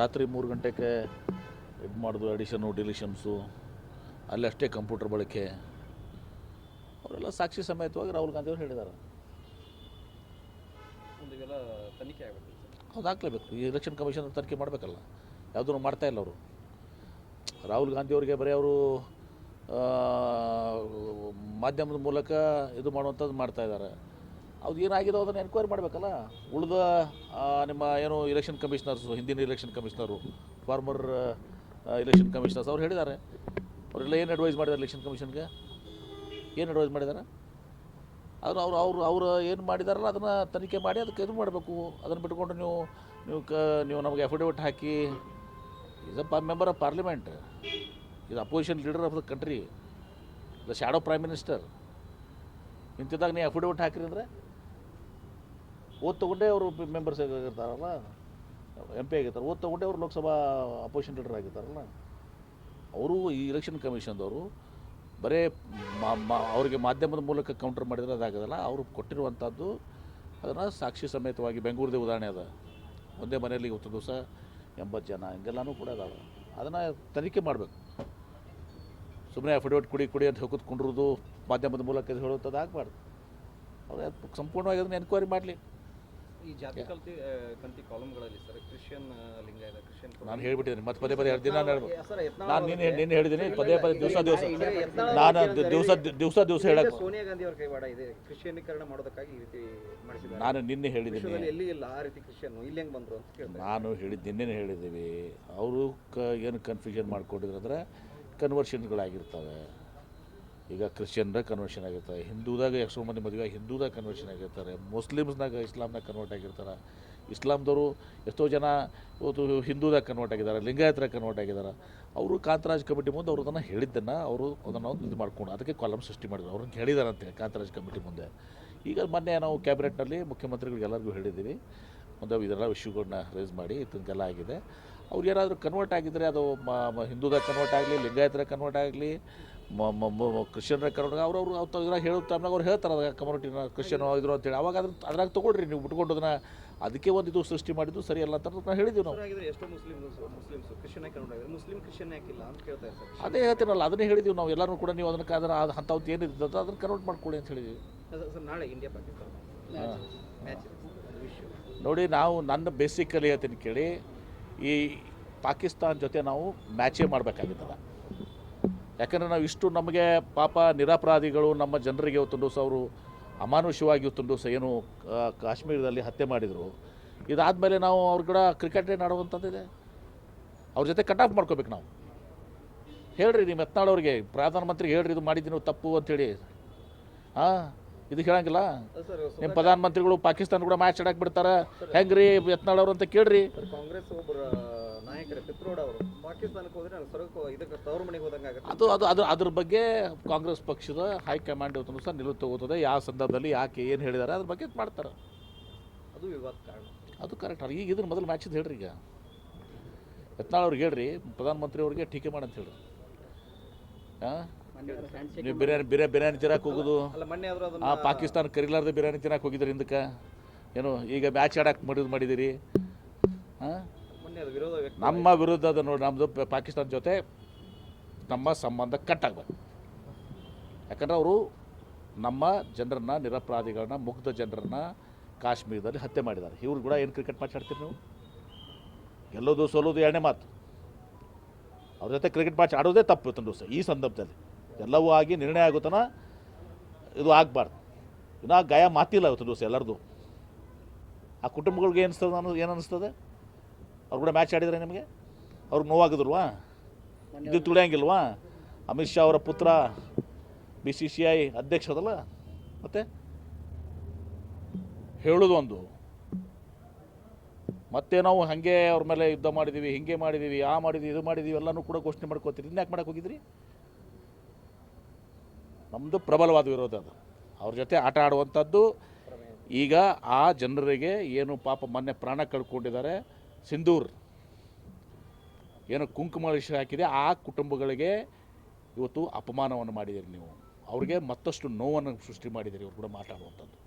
ರಾತ್ರಿ ಮೂರು ಗಂಟೆಗೆ ಇದು ಮಾಡೋದು ಅಡಿಷನ್ನು ಡಿಲಿಷನ್ಸು ಅಲ್ಲಷ್ಟೇ ಕಂಪ್ಯೂಟರ್ ಬಳಕೆ. ಅವರೆಲ್ಲ ಸಾಕ್ಷಿ ಸಮೇತವಾಗಿ ರಾಹುಲ್ ಗಾಂಧಿ ಅವರು ಹೇಳಿದ್ದಾರೆ. ತನಿಖೆ ಆಗಬೇಕು ಹೌದು ಹಾಕ್ಲೇಬೇಕು ಈ ಎಲೆಕ್ಷನ್ ಕಮಿಷನ್ ತನಿಖೆ ಮಾಡಬೇಕಲ್ಲ. ಯಾವುದೂ ಮಾಡ್ತಾ ಇಲ್ಲ ಅವರು. ರಾಹುಲ್ ಗಾಂಧಿ ಅವರಿಗೆ ಬರೀ ಅವರು ಮಾಧ್ಯಮದ ಮೂಲಕ ಇದು ಮಾಡುವಂಥದ್ದು ಮಾಡ್ತಾ ಇದ್ದಾರೆ. ಅದು ಏನಾಗಿದೆ ಅದನ್ನು ಎನ್ಕ್ವೈರಿ ಮಾಡಬೇಕಲ್ಲ? ಉಳಿದ ನಿಮ್ಮ ಏನು ಇಲೆಕ್ಷನ್ ಕಮಿಷನರ್ಸು ಹಿಂದಿನ election commissioner former election commissioners ಅವ್ರು ಹೇಳಿದ್ದಾರೆ ಅವರೆಲ್ಲ ಏನು ಅಡ್ವೈಸ್ ಮಾಡಿದ್ದಾರೆ ಇಲೆಕ್ಷನ್ ಕಮಿಷನ್ಗೆ ಏನು ಅಡ್ವೈಸ್ ಮಾಡಿದ್ದಾರೆ ಆದ್ರೆ ಅವ್ರು, ಅವರು ಅವರು ಏನು ಮಾಡಿದಾರಲ್ಲ ಅದನ್ನು ತನಿಖೆ ಮಾಡಿ ಅದಕ್ಕೆ ಇದು ಮಾಡಬೇಕು. ಅದನ್ನು ಬಿಟ್ಕೊಂಡು ನೀವು ನೀವು ಕ, ನೀವು ನಮಗೆ affidavit hockey is a member of parliament ಇದು opposition leader of the country the shadow prime minister ಇಂಥದ್ದಾಗ ನೀವು ಅಫಿಡವಿಟ್ ಹಾಕಿರಿ ಅಂದರೆ? ಓದ್ ತೊಗೊಂಡೇ ಅವರು ಮೆಂಬರ್ಸ್ ಆಗಿರ್ತಾರಲ್ಲ ಎಂ ಪಿ ಆಗಿರ್ತಾರೆ ಓದ್ ತಗೊಂಡೆ ಅವರು ಲೋಕಸಭಾ ಅಪೋಸಿಷನ್ ಲೀಡರ್ ಆಗಿರ್ತಾರಲ್ಲ. ಅವರು ಈ ಇಲೆಕ್ಷನ್ ಕಮಿಷನ್ದವರು ಬರೇ ಅವರಿಗೆ ಮಾಧ್ಯಮದ ಮೂಲಕ ಕೌಂಟರ್ ಮಾಡಿದರೆ ಅದಾಗೋದಲ್ಲ, ಅವರು ಕೊಟ್ಟಿರುವಂಥದ್ದು ಅದನ್ನು ಸಾಕ್ಷಿ ಸಮೇತವಾಗಿ ಬೆಂಗಳೂರದೇ ಉದಾಹರಣೆ ಅದ. ಒಂದೇ ಮನೆಯಲ್ಲಿ ಇವತ್ತು ದಿವಸ ಎಂಬತ್ತು ಜನ, ಹಿಂಗೆಲ್ಲನೂ ಕೂಡ ಅದಾವೆ. ಅದನ್ನು ತನಿಖೆ ಮಾಡಬೇಕು. ಸುಮ್ಮನೆ ಅಫಿಡವಿಟ್ ಕುಡಿ ಕುಡಿ ಅಂತ ಹೊಕ್ಕುತ್ಕೊಂಡಿರೋದು ಮಾಧ್ಯಮದ ಮೂಲಕ ಹೇಳುವಂಥದ್ದು ಆಗಬಾರ್ದು. ಅವ್ರು ಸಂಪೂರ್ಣವಾಗಿ ಅದನ್ನು ಎನ್ಕ್ವೈರಿ ಮಾಡಲಿ. ಈ ಜಾತಿ ಕಲ್ತಿ ಕಂತಿ ಕಾಲಮ್ಗಳಲ್ಲಿ ಸರ್ ಕ್ರಿಶ್ಚಿಯನ್ ಲಿಂಗಾಯತ ಕ್ರಿಶ್ಚಿಯನ್ ನಾನು ಹೇಳ್ಬಿಟ್ಟಿದ್ದೀನಿ ಮತ್ತೆ ಪದೇ ಪದೇ ಎರಡು ದಿನ ನಾನು ನಿನ್ನೆ ನಿನ್ನೆ ಹೇಳಿದ್ದೀನಿ ಪದೇ ಪದೇ ದಿವಸ ದಿವಸ ನಾನು ದಿವಸ ದಿವಸ ದಿವಸ ಹೇಳಕ್ಕೆ ಸೋನಿಯಾ ಗಾಂಧಿ ಅವರ ಕೈವಾಡ ಇದೆ ಕ್ರಿಶ್ಚಿಯನೀಕರಣ ಮಾಡೋದಕ್ಕಾಗಿ ಈ ರೀತಿ ಮಾಡಿಸಿದ್ದಾರೆ. ನಾನು ನಿನ್ನೆ ಹೇಳಿದ್ದೀನಿ. ಎಲ್ಲಿ ಇಲ್ಲ ಆ ರೀತಿ ಕ್ರಿಶ್ಚಿಯನ್? ಇಲ್ಲಿ ಹೆಂಗೆ ಬಂದರು ಅಂತ ಕೇಳಿದೆ ನಾನು ಹೇಳಿದ್ದು ನಿನ್ನೆ ಹೇಳಿದ್ದೀವಿ. ಅವರು ಕ ಏನು ಕನ್ಫ್ಯೂಷನ್ ಮಾಡ್ಕೊಂಡಿದ್ರು ಅಂದರೆ ಕನ್ವರ್ಷನ್ಗಳಾಗಿರ್ತವೆ ಈಗ ಕ್ರಿಶ್ಚಿಯನ್ದಾಗ ಕನ್ವರ್ಷನ್ ಆಗಿರ್ತಾರೆ. ಹಿಂದೂದಾಗ ಎಷ್ಟೋ ಮಂದಿ ಮದುವೆ ಹಿಂದೂದಾಗ ಕನ್ವರ್ಷನ್ ಆಗಿರ್ತಾರೆ. ಮುಸ್ಲಿಮ್ಸ್ನಾಗ ಇಸ್ಲಾಮ್ನಾಗ ಕನ್ವರ್ಟ್ ಆಗಿರ್ತಾರೆ. ಇಸ್ಲಾಮ್ದವರು ಎಷ್ಟೋ ಜನ ಇವತ್ತು ಹಿಂದೂದಾಗ ಕನ್ವರ್ಟ್ ಆಗಿದ್ದಾರೆ, ಲಿಂಗಾಯತರ ಕನ್ವರ್ಟ್ ಆಗಿದ್ದಾರೆ. ಅವರು ಕಾಂತರಾಜ್ ಕಮಿಟಿ ಮುಂದೆ ಅವರು ಅದನ್ನು ಹೇಳಿದ್ದನ್ನು ಅವರು ಅದನ್ನು ಇದು ಮಾಡ್ಕೊಂಡು ಅದಕ್ಕೆ ಕಾಲಮ್ ಸೃಷ್ಟಿ ಮಾಡಿದ್ರು. ಅವ್ರನ್ನ ಹೇಳಿದ್ದಾರೆ ಅಂತೇಳಿ ಕಾಂತರಾಜ್ ಕಮಿಟಿ ಮುಂದೆ. ಈಗ ಮೊನ್ನೆ ನಾವು ಕ್ಯಾಬಿನೆಟ್ನಲ್ಲಿ ಮುಖ್ಯಮಂತ್ರಿಗಳಿಗೆ ಎಲ್ಲರಿಗೂ ಹೇಳಿದ್ದೀವಿ ಒಂದು ಇದೆಲ್ಲ ಇಶ್ಯೂಗಳನ್ನ ರೇಸ್ ಮಾಡಿ ಇದಕ್ಕೆಲ್ಲ ಆಗಿದೆ. ಅವ್ರು ಏನಾದರೂ ಕನ್ವರ್ಟ್ ಆಗಿದ್ದರೆ ಅದು ಹಿಂದೂದಾಗ ಕನ್ವರ್ಟ್ ಆಗಲಿ, ಲಿಂಗಾಯತರ ಕನ್ವರ್ಟ್ ಆಗಲಿ ಕ್ರಿಶ್ಚಿಯನ್ರ ಕನ್ವರ್ಟ್ ಅವ್ರವ್ರು ಅವ್ರ ಹೇಳೋ ಟೈಮ್ನಾಗ ಅವ್ರು ಹೇಳ್ತಾರೆ ಅದಾಗ ಕಮ್ಯುನಿಟಿನ ಕ್ರಿಶ್ಚಿಯನ್ ಇದ್ರು ಅಂತೇಳಿ. ಅವಾಗ ಅದ್ರ ಅದ್ರಾಗ ತೊಗೊಳ್ರಿ ನೀವು ಬಿಟ್ಕೊಂಡು ಅದನ್ನ ಅದಕ್ಕೆ ಒಂದು ಇದು ಸೃಷ್ಟಿ ಮಾಡಿದ್ದು ಸರಿ ಅಲ್ಲ ಅಂತ ನಾವು ಹೇಳಿದ್ದೀವಿ ನಾವು. ಕ್ರಿಶ್ಚಿಯನ್ ಕ್ರಿಶ್ಚಿಯನ್ ಅದೇ ಹೇಳ್ತೀನಲ್ಲ ಅದನ್ನೇ ಹೇಳಿದ್ದೀವಿ ನಾವು. ಎಲ್ಲರೂ ಕೂಡ ನೀವು ಅದನ್ನ ಅದನ್ನ ಅದು ಅಂಥವ್ದು ಏನಿದೆ ಅದನ್ನ ಕನ್ವರ್ಟ್ ಮಾಡ್ಕೊಳ್ಳಿ ಅಂತ ಹೇಳಿದ್ವಿ. ನೋಡಿ ನಾವು ನನ್ನ ಬೇಸಿಕಲಿ ಹೇಳ್ತೀನಿ ಕೇಳಿ ಈ ಪಾಕಿಸ್ತಾನ ಜೊತೆ ನಾವು ಮ್ಯಾಚೇ ಮಾಡಬೇಕಾಗಿತ್ತಲ್ಲ. ಯಾಕಂದರೆ ನಾವು ಇಷ್ಟು ನಮಗೆ ಪಾಪ ನಿರಪರಾಧಿಗಳು ನಮ್ಮ ಜನರಿಗೆ ಇವತ್ತೊಂದು ಅವರು ಅಮಾನುಷವಾಗಿ ಇವತ್ತೊಂದು ಏನು ಕಾಶ್ಮೀರದಲ್ಲಿ ಹತ್ಯೆ ಮಾಡಿದರು. ಇದಾದಮೇಲೆ ನಾವು ಅವ್ರ ಕೂಡ ಕ್ರಿಕೆಟೇ ಆಡುವಂಥದ್ದಿದೆ ಅವ್ರ ಜೊತೆ ಕಟ್ ಆಫ್ ಮಾಡ್ಕೋಬೇಕು ನಾವು. ಹೇಳ್ರಿ ನಿಮ್ಮ ಎತ್ನಾಳವ್ರಿಗೆ ಪ್ರಧಾನಮಂತ್ರಿಗೆ ಹೇಳ್ರಿ, ಇದು ಮಾಡಿದ್ದೀನಿ ತಪ್ಪು ಅಂತೇಳಿ. ಹಾಂ ಇದು ಹೇಳಂಗಿಲ್ಲ. ನಿಮ್ಮ ಪ್ರಧಾನಮಂತ್ರಿಗಳು ಪಾಕಿಸ್ತಾನ ಕೂಡ ಮ್ಯಾಚ್ ಆಡಕ್ಕೆ ಬಿಡ್ತಾರೆ. ಹೆಂಗ್ರಿ ಯತ್ನಾಳ್ ಅವರು ಅಂತ ಕೇಳ್ರಿ. ಕಾಂಗ್ರೆಸ್ ಒಬ್ಬರ ನಾಯಕರ ಪಿತ್ರೋಡ್ ಅವರು ಪಾಕಿಸ್ತಾನಕ್ಕೆ ಹೋದ್ರೆ ನಾನು ಇದಕ್ಕೆ ತವರು ಮನೆಗೆ ಹೋದಂಗೆ ಅದು ಅದು ಅದ್ರ ಅದ್ರ ಬಗ್ಗೆ ಕಾಂಗ್ರೆಸ್ ಪಕ್ಷದ ಹೈಕಮಾಂಡ್ ಇವತ್ತು ಸಹ ನಿಲುವು ತಗೋತದೆ ಯಾವ ಸಂದರ್ಭದಲ್ಲಿ ಯಾಕೆ ಏನು ಹೇಳಿದಾರೆ ಅದ್ರ ಬಗ್ಗೆ ಮಾಡ್ತಾರೆ. ಅದು ವಿವಾದ ಕಾರಣ. ಅದು ಕರೆಕ್ಟ್ ಈಗ ಇದ್ರ ಮೊದಲು ಮ್ಯಾಚಿದ್ದು ಹೇಳ್ರಿ ಈಗ. ಯತ್ನಾಳ್ ಅವ್ರಿಗೆ ಹೇಳ್ರಿ ಪ್ರಧಾನಮಂತ್ರಿ ಅವ್ರಿಗೆ ಟೀಕೆ ಮಾಡಂತ ಹೇಳ್ರಿ. ಹಾಂ ನೀವು ಬಿರಿಯಾನಿ ಬಿರಿಯಾನಿ ಬಿರಿಯಾನಿ ತಿನ್ನಕ್ಕೆ ಹೋಗೋದು? ಆ ಪಾಕಿಸ್ತಾನ ಕರಿಲಾರ್ದ ಬಿರಿಯಾನಿ ತಿನ್ನಕ್ಕೆ ಹೋಗಿದ್ರಿ ಹಿಂದಕ್ಕೆ? ಏನು ಈಗ ಮ್ಯಾಚ್ ಆಡಕ್ಕೆ ಮಾಡಿದ್ ಮಾಡಿದಿರಿ? ಹಾಂ ಮೊನ್ನೆ ಅದು ನಮ್ಮ ನೋಡಿ ನಮ್ಮದು ಪಾಕಿಸ್ತಾನ ಜೊತೆ ನಮ್ಮ ಸಂಬಂಧ ಕಟ್ ಆಗಬೇಕು ಯಾಕಂದ್ರೆ ಅವರು ನಮ್ಮ ಜನರನ್ನ ನಿರಪರಾಧಿಗಳನ್ನ ಮುಗ್ಧ ಜನರನ್ನ ಕಾಶ್ಮೀರದಲ್ಲಿ ಹತ್ಯೆ ಮಾಡಿದ್ದಾರೆ. ಇವ್ರು ಕೂಡ ಏನು ಕ್ರಿಕೆಟ್ ಮ್ಯಾಚ್ ಆಡ್ತೀರಿ ನೀವು? ಗೆಲ್ಲೋದು ಸೋಲೋದು ಎರಡನೇ ಮಾತು. ಅವ್ರ ಜೊತೆ ಕ್ರಿಕೆಟ್ ಮ್ಯಾಚ್ ಆಡೋದೇ ತಪ್ಪು ತಂದು ಈ ಸಂದರ್ಭದಲ್ಲಿ. ಎಲ್ಲವೂ ಆಗಿ ನಿರ್ಣಯ ಆಗುತ್ತನ ಇದು ಆಗಬಾರ್ದು. ಇನ್ನೂ ಗಾಯ ಮಾತಿಲ್ಲ ಇವತ್ತು ದಿವಸ ಎಲ್ಲರದು. ಆ ಕುಟುಂಬಗಳಿಗೆ ಏನಿಸ್ತದೆ ಅನ್ನೋದು ಏನು ಅನ್ನಿಸ್ತದೆ ಅವ್ರು ಕೂಡ ಮ್ಯಾಚ್ ಆಡಿದರೆ ನಿಮಗೆ? ಅವ್ರಿಗೆ ನೋವಾಗಿದ್ರಲ್ವಾ ಇದು ತುಳಿಯಂಗಿಲ್ವಾ? ಅಮಿತ್ ಶಾ ಅವರ ಪುತ್ರ ಬಿ ಸಿ ಸಿ ಐ ಅಧ್ಯಕ್ಷ ಅದಲ್ಲ? ಮತ್ತೆ? ಹೇಳೋದು ಒಂದು. ಮತ್ತೆ ನಾವು ಹಾಗೆ ಅವ್ರ ಮೇಲೆ ಯುದ್ಧ ಮಾಡಿದ್ದೀವಿ ಹಿಂಗೆ ಮಾಡಿದ್ದೀವಿ ಆ ಮಾಡಿದ್ದೀವಿ ಇದು ಮಾಡಿದ್ದೀವಿ ಎಲ್ಲನೂ ಕೂಡ ಘೋಷಣೆ ಮಾಡ್ಕೋತೀರಿ ಇನ್ನು ಯಾಕೆ ಮಾಡೋಕೆ ಹೋಗಿದ್ರಿ? ನಮ್ಮದು ಪ್ರಬಲವಾದ ವಿರೋಧ ಅದು. ಅವ್ರ ಜೊತೆ ಆಟ ಆಡುವಂಥದ್ದು. ಈಗ ಆ ಜನರಿಗೆ ಏನು ಪಾಪ ಮೊನ್ನೆ ಪ್ರಾಣ ಕಳ್ಕೊಂಡಿದ್ದಾರೆ. ಸಿಂಧೂರ್. ಏನು ಕುಂಕುಮ ವಿಷಯ ಹಾಕಿದೆ. ಆ ಕುಟುಂಬಗಳಿಗೆ ಇವತ್ತು ಅಪಮಾನವನ್ನು ಮಾಡಿದಿರಿ ನೀವು. ಅವ್ರಿಗೆ ಮತ್ತಷ್ಟು ನೋವನ್ನು ಸೃಷ್ಟಿ ಮಾಡಿದಿರಿ ಇವ್ರು ಕೂಡ ಮಾತಾಡುವಂಥದ್ದು.